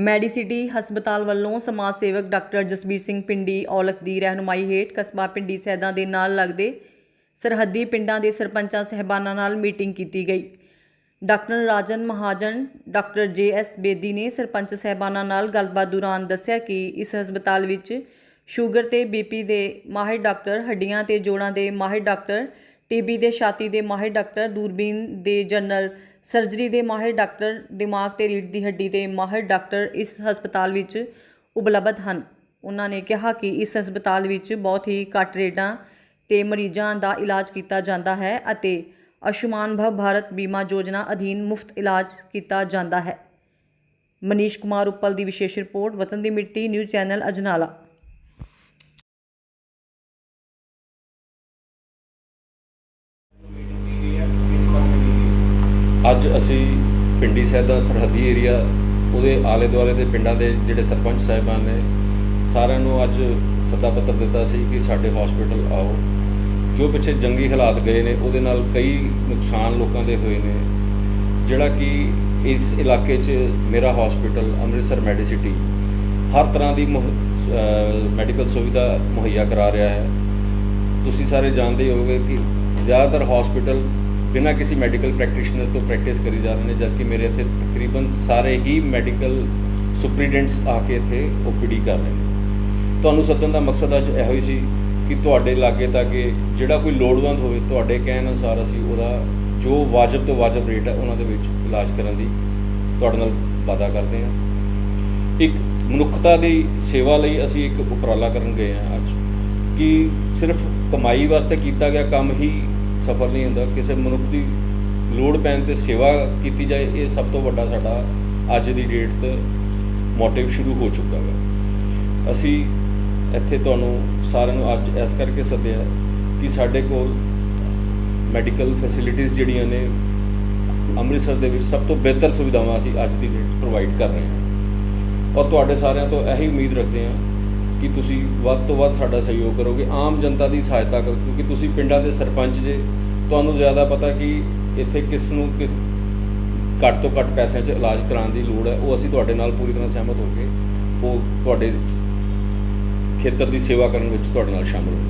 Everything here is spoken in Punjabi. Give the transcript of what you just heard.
ਮੈਡੀਸਿਟੀ ਹਸਪਤਾਲ ਵੱਲੋਂ ਸਮਾਜ ਸੇਵਕ ਡਾਕਟਰ ਜਸਬੀਰ ਸਿੰਘ ਪਿੰਡੀ ਔਲਖ ਦੀ ਰਹਿਨੁਮਾਈ ਹੇਠ ਕਸਬਾ ਪਿੰਡੀ ਸੈਦਾ ਦੇ ਨਾਲ ਲੱਗਦੇ ਸਰਹੱਦੀ ਪਿੰਡਾਂ ਦੇ ਸਰਪੰਚਾਂ ਸਹਿਬਾਨਾਂ ਨਾਲ ਮੀਟਿੰਗ ਕੀਤੀ ਗਈ। Doctor Rajan Mahajan, doctor J S Bedi ਨੇ ਸਰਪੰਚ ਸਹਿਬਾਨਾਂ ਨਾਲ ਗੱਲਬਾਤ ਦੌਰਾਨ ਦੱਸਿਆ ਕਿ ਇਸ ਹਸਪਤਾਲ ਵਿੱਚ ਸ਼ੂਗਰ ਤੇ ਬੀਪੀ ਦੇ ਮਾਹਿਰ ਡਾਕਟਰ, ਹੱਡੀਆਂ ਤੇ ਜੋੜਾਂ ਦੇ ਮਾਹਿਰ ਡਾਕਟਰ, ਟੀਬੀ ਦੇ ਛਾਤੀ ਦੇ ਮਾਹਿਰ ਡਾਕਟਰ, ਦੂਰਬੀਨ ਦੇ ਜਨਰਲ ਸਰਜਰੀ ਦੇ ਮਾਹਿਰ ਡਾਕਟਰ ਦਿਮਾਗ ਤੇ ਰੀੜ੍ਹ ਦੀ ਹੱਡੀ ਦੇ ਮਾਹਿਰ ਡਾਕਟਰ ਇਸ ਹਸਪਤਾਲ ਵਿੱਚ ਉਪਲਬਧ ਹਨ। ਉਹਨਾਂ ਨੇ ਕਿਹਾ ਕਿ ਇਸ ਹਸਪਤਾਲ ਵਿੱਚ ਬਹੁਤ ਹੀ ਘੱਟ ਰੇਟਾਂ ਤੇ ਮਰੀਜ਼ਾਂ ਦਾ ਇਲਾਜ ਕੀਤਾ ਜਾਂਦਾ ਹੈ ਅਤੇ ਆਯੁਸ਼ਮਾਨ ਭਵ ਭਾਰਤ ਬੀਮਾ ਯੋਜਨਾ ਅਧੀਨ ਮੁਫਤ ਇਲਾਜ ਕੀਤਾ ਜਾਂਦਾ ਹੈ। ਮਨੀਸ਼ ਕੁਮਾਰ ਉੱਪਲ ਦੀ ਵਿਸ਼ੇਸ਼ ਰਿਪੋਰਟ, ਵਤਨ ਦੀ ਮਿੱਟੀ, ਨਿਊਜ਼ ਚੈਨਲ ਅਜਨਾਲਾ। ਅੱਜ ਅਸੀਂ ਪਿੰਡੀ ਸਾਹਿਬ ਦਾ ਸਰਹੱਦੀ ਏਰੀਆ, ਉਹਦੇ ਆਲੇ ਦੁਆਲੇ ਦੇ ਪਿੰਡਾਂ ਦੇ ਜਿਹੜੇ ਸਰਪੰਚ ਸਾਹਿਬਾਨ ਨੇ, ਸਾਰਿਆਂ ਨੂੰ ਅੱਜ ਸੱਦਾ ਪੱਤਰ ਦਿੱਤਾ ਸੀ ਕਿ ਸਾਡੇ ਹਸਪੀਟਲ ਆਓ। ਜੋ ਪਿੱਛੇ ਜੰਗੀ ਹਾਲਾਤ ਗਏ ਨੇ, ਉਹਦੇ ਨਾਲ ਕਈ ਨੁਕਸਾਨ ਲੋਕਾਂ ਦੇ ਹੋਏ ਨੇ। ਜਿਹੜਾ ਕਿ ਇਸ ਇਲਾਕੇ 'ਚ ਮੇਰਾ ਹਸਪੀਟਲ ਅੰਮ੍ਰਿਤਸਰ ਮੈਡੀਸਿਟੀ ਹਰ ਤਰ੍ਹਾਂ ਦੀ ਮੈਡੀਕਲ ਸੁਵਿਧਾ ਮੁਹੱਈਆ ਕਰਾ ਰਿਹਾ ਹੈ। ਤੁਸੀਂ ਸਾਰੇ ਜਾਣਦੇ ਹੀ ਹੋਵੋਗੇ ਕਿ ਜ਼ਿਆਦਾਤਰ ਹਸਪੀਟਲ ਬਿਨਾਂ ਕਿਸੇ ਮੈਡੀਕਲ ਪ੍ਰੈਕਟੀਸ਼ਨਰ ਤੋਂ ਪ੍ਰੈਕਟਿਸ ਕਰੀ ਜਾ ਰਹੇ ਨੇ, ਜਦਕਿ ਮੇਰੇ ਇੱਥੇ ਤਕਰੀਬਨ ਸਾਰੇ ਹੀ ਮੈਡੀਕਲ ਸੁਪਰੀਡੈਂਟਸ ਆ ਕੇ ਇੱਥੇ ਓਪੀਡੀ ਕਰ ਰਹੇ ਨੇ। ਤੁਹਾਨੂੰ ਸੱਦਣ ਦਾ ਮਕਸਦ ਅੱਜ ਇਹੋ ਹੀ ਸੀ ਕਿ ਤੁਹਾਡੇ ਲਾਗੇ ਤਾਗੇ ਜਿਹੜਾ ਕੋਈ ਲੋੜਵੰਦ ਹੋਵੇ, ਤੁਹਾਡੇ ਕਹਿਣ ਅਨੁਸਾਰ ਅਸੀਂ ਉਹਦਾ ਜੋ ਵਾਜਬ ਤੋਂ ਵਾਜਬ ਰੇਟ ਹੈ, ਉਹਨਾਂ ਦੇ ਵਿੱਚ ਇਲਾਜ ਕਰਨ ਦੀ ਤੁਹਾਡੇ ਨਾਲ ਵਾਅਦਾ ਕਰਦੇ ਹਾਂ। ਇੱਕ ਮਨੁੱਖਤਾ ਦੀ ਸੇਵਾ ਲਈ ਅਸੀਂ ਇੱਕ ਉਪਰਾਲਾ ਕਰਨ ਗਏ ਹਾਂ ਅੱਜ, ਕਿ ਸਿਰਫ ਕਮਾਈ ਵਾਸਤੇ ਕੀਤਾ ਗਿਆ ਕੰਮ ਹੀ ਸਫਲ ਨਹੀਂ ਹੁੰਦਾ, ਕਿਸੇ ਮਨੁੱਖ ਦੀ ਲੋੜ ਪੈਣ ਤੇ ਸੇਵਾ ਕੀਤੀ ਜਾਏ, ਇਹ ਸਭ ਤੋਂ ਵੱਡਾ ਸਾਡਾ ਅੱਜ ਦੀ ਡੇਟ ਤੇ ਮੋਟਿਵ ਸ਼ੁਰੂ ਹੋ ਚੁੱਕਾ ਹੈ। ਅਸੀਂ ਇੱਥੇ ਤੁਹਾਨੂੰ ਸਾਰਿਆਂ ਨੂੰ ਅੱਜ ਇਸ ਕਰਕੇ ਸੱਦਿਆ ਕਿ ਸਾਡੇ ਕੋਲ ਮੈਡੀਕਲ ਫੈਸਿਲਿਟੀਆਂ ਜਿਹੜੀਆਂ ਨੇ, ਅੰਮ੍ਰਿਤਸਰ ਦੇ ਵਿੱਚ ਸਭ ਤੋਂ ਬਿਹਤਰ ਸੁਵਿਧਾਵਾਂ ਅਸੀਂ ਅੱਜ ਦੀ ਡੇਟ ਪ੍ਰੋਵਾਈਡ ਕਰ ਰਹੇ ਹਾਂ। ਔਰ ਤੁਹਾਡੇ ਸਾਰਿਆਂ ਤੋਂ ਇਹੀ ਉਮੀਦ ਰੱਖਦੇ ਹਾਂ ਕਿ ਤੁਸੀਂ ਵੱਧ ਤੋਂ ਵੱਧ ਸਾਡਾ ਸਹਿਯੋਗ ਕਰੋਗੇ, ਆਮ ਜਨਤਾ ਦੀ ਸਹਾਇਤਾ ਕਰੋ, ਕਿਉਂਕਿ ਤੁਸੀਂ ਪਿੰਡਾਂ ਦੇ ਸਰਪੰਚ ਜੇ, ਤੁਹਾਨੂੰ ਜ਼ਿਆਦਾ ਪਤਾ ਕਿ ਇੱਥੇ ਕਿਸ ਨੂੰ ਘੱਟ ਤੋਂ ਘੱਟ ਪੈਸਿਆਂ 'ਚ ਇਲਾਜ ਕਰਾਉਣ ਦੀ ਲੋੜ ਹੈ, ਉਹ ਅਸੀਂ ਤੁਹਾਡੇ ਨਾਲ ਪੂਰੀ ਤਰ੍ਹਾਂ ਸਹਿਮਤ ਹੋ ਕੇ ਉਹ ਤੁਹਾਡੇ ਖੇਤਰ ਦੀ ਸੇਵਾ ਕਰਨ ਵਿੱਚ ਤੁਹਾਡੇ ਨਾਲ ਸ਼ਾਮਲ ਹੋਵਾਂਗੇ